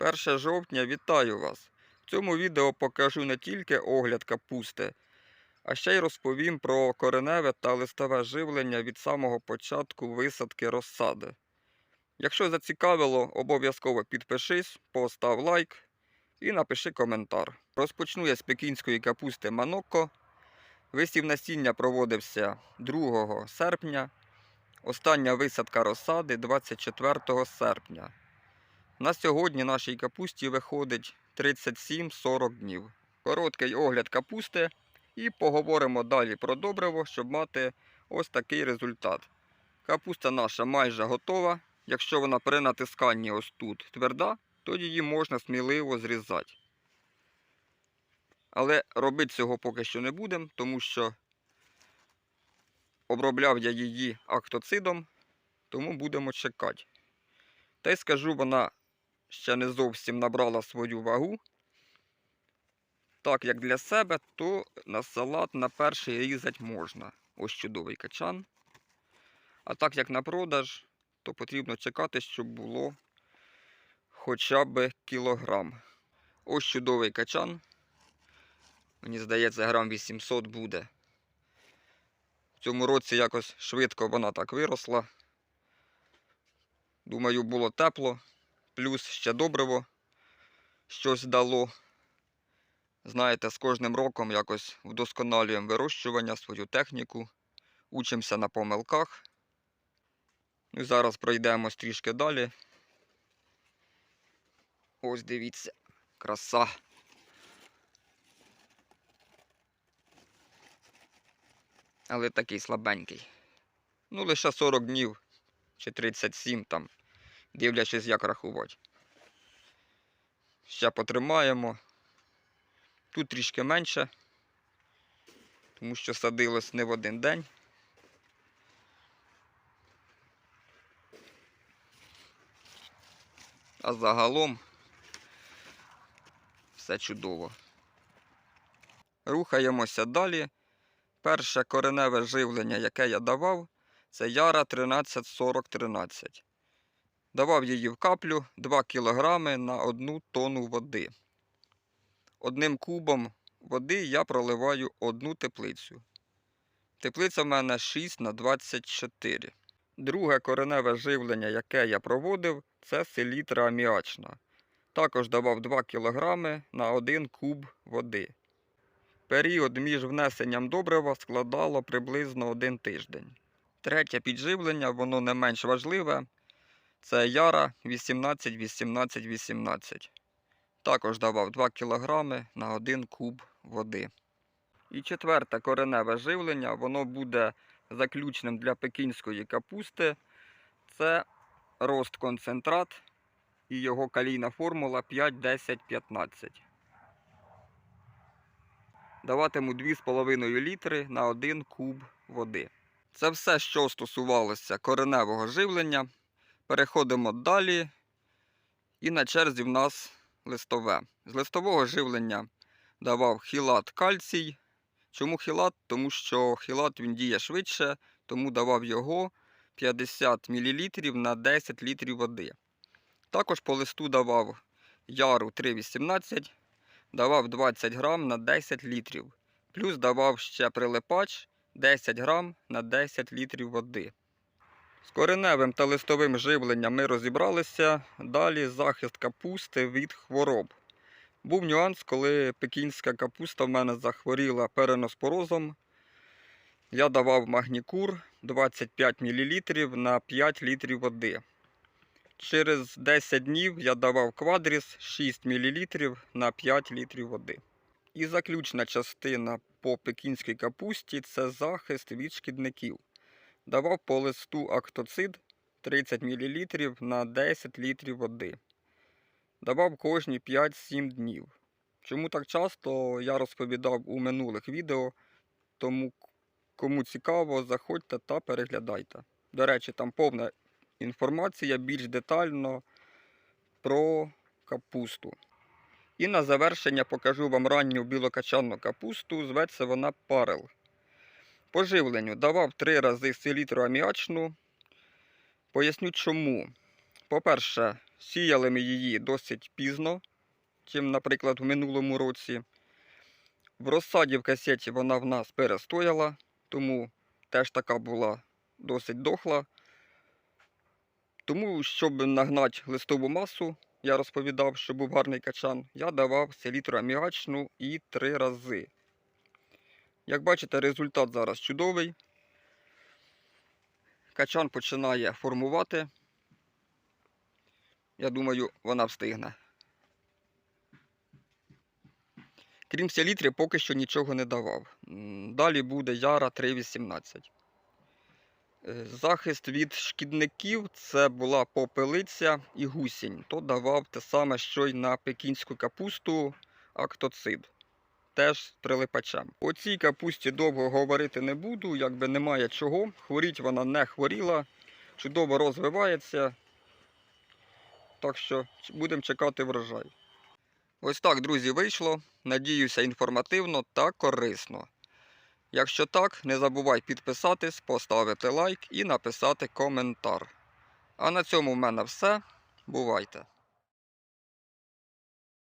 1 жовтня вітаю вас! В цьому відео покажу не тільки огляд капусти, а ще й розповім про кореневе та листове живлення від самого початку висадки розсади. Якщо зацікавило, обов'язково підпишись, постав лайк і напиши коментар. Розпочну я з пекінської капусти Манокко. Висів насіння проводився 2 серпня. Остання висадка розсади 24 серпня. На сьогодні нашій капусті виходить 37-40 днів. Короткий огляд капусти і поговоримо далі про добриво, щоб мати ось такий результат. Капуста наша майже готова. Якщо вона при натисканні ось тут тверда, то її можна сміливо зрізати. Але робити цього поки що не будемо, тому що обробляв я її актоцидом, тому будемо чекати. Та й скажу, вона ще не зовсім набрала свою вагу. Так як для себе, то на салат на перший різати можна. Ось чудовий качан. А так як на продаж, то потрібно чекати, щоб було хоча б кілограм. Ось чудовий качан. Мені здається, грам 800 буде. В цьому році якось швидко вона так виросла. Думаю, було тепло, плюс ще добриво щось дало. Знаєте, з кожним роком якось вдосконалюємо вирощування, свою техніку, учимося на помилках. Ну, зараз пройдемось трішки далі. Ось дивіться, краса. Але такий слабенький. Ну, лише 40 днів чи 37 там, дивлячись, як рахувати. Ще потримаємо. Тут трішки менше, тому що садилось не в один день. А загалом все чудово. Рухаємося далі. Перше кореневе живлення, яке я давав, це Яра 134013. Давав її в каплю 2 кг на 1 тонну води. Одним кубом води я проливаю одну теплицю. Теплиця в мене 6 на 24. Друге кореневе живлення, яке я проводив, це селітра аміачна. Також давав 2 кг на 1 куб води. Період між внесенням добрива складало приблизно один тиждень. Третє підживлення, воно не менш важливе. Це Яра 18 18 18. Також давав 2 кг на 1 куб води. І четверте кореневе живлення, воно буде заключним для пекінської капусти. Це рост концентрат і його калійна формула 5, 10, 15. Даватиму 2,5 літри на 1 куб води. Це все, що стосувалося кореневого живлення. Переходимо далі. І на черзі в нас листове. З листового живлення давав хілат кальцій. Чому хілат? Тому що хілат він діє швидше, тому давав його 50 мл на 10 літрів води. Також по листу давав яру 3,18, давав 20 грам на 10 літрів. Плюс давав ще прилипач 10 грам на 10 літрів води. З кореневим та листовим живленням ми розібралися. Далі захист капусти від хвороб. Був нюанс, коли пекінська капуста в мене захворіла переноспорозом. Я давав магнікур 25 мл на 5 літрів води. Через 10 днів я давав квадріс 6 мл на 5 літрів води. І заключна частина по пекінській капусті це захист від шкідників. Давав по листу актоцид 30 мл на 10 літрів води. Давав кожні 5-7 днів. Чому так часто я розповідав у минулих відео, тому кому цікаво, заходьте та переглядайте. До речі, там повна інформація більш детально про капусту. І на завершення покажу вам ранню білокачанну капусту, зветься вона парел. По живленню давав 3 рази селітру аміачну. Поясню чому. По-перше, Сіяли ми її досить пізно, чим, наприклад, в минулому році. В розсаді в касеті вона в нас перестояла, тому теж така була досить дохла. Тому, щоб нагнати листову масу, я розповідав, що був гарний качан, я давав селітру аміачну і три рази. Як бачите, результат зараз чудовий. Качан починає формувати. Я думаю, вона встигне. Крім селітри, поки що нічого не давав. Далі буде яра 3.18. Е, Захист від шкідників це була попелиця і гусінь. То давав те саме, що й на пекінську капусту актоцид. Теж прилипачем. О цій капусті довго говорити не буду, якби немає чого. Хворіть вона не хворіла, чудово розвивається. Так що будемо чекати врожай. Ось так, друзі, вийшло. Надіюся, інформативно та корисно. Якщо так, не забувай підписатись, поставити лайк і написати коментар. А на цьому в мене все. Бувайте!